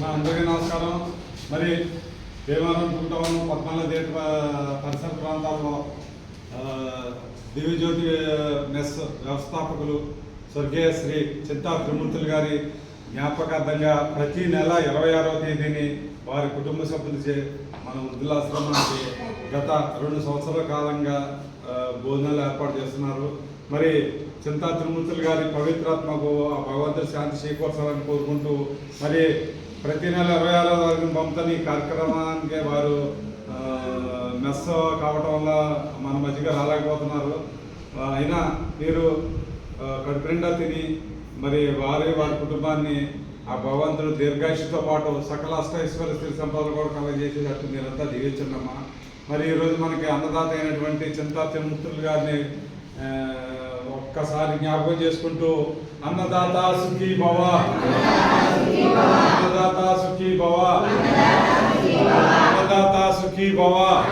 మా అందరికీ నమస్కారం. మరి దేవాలయం టౌన్ పద్నాలుగు దేట పరిసర ప్రాంతాల్లో దివ్యజ్యోతి మెస్ వ్యవస్థాపకులు స్వర్గీయ శ్రీ చింతా త్రిమూర్తులు గారి జ్ఞాపకార్థంగా ప్రతి నెల ఇరవై ఆరవ తేదీని వారి కుటుంబ సభ్యులచే మన వృద్ధులాశ్రమానికి గత రెండు సంవత్సరాల కాలంగా భోజనాలు ఏర్పాటు చేస్తున్నారు. మరి చింతా తిరుమూర్తులు గారి పవిత్రాత్మకు ఆ భగవంతుడు శాంతి చేకూర్చాలని కోరుకుంటూ మరి ప్రతి నెల ఇరవై ఆరో తారీఖున పంపుతాను ఈ కార్యక్రమానికి వారు మెస్ కావటం వల్ల మన మధ్యగా రాలేకపోతున్నారు. అయినా మీరు ఆ, తిని మరి వారి వారి కుటుంబాన్ని ఆ భగవంతుడు దీర్ఘాయుషుతో పాటు సకల అష్టైశ్వర్య స్థితి సంపదలు కూడా కలగజేసేటట్టు మీరంతా దీవించండమ్మా. మరి ఈరోజు మనకి అన్నదాత అయినటువంటి చింతా తిరుమూర్తులు గారిని ఒక్కసారి జ్ఞాపకం చేసుకుంటూ అన్నదాత సుఖీ భవ. అన్నదాత సుఖీ భవ. అన్నదాత సుఖీ భవ.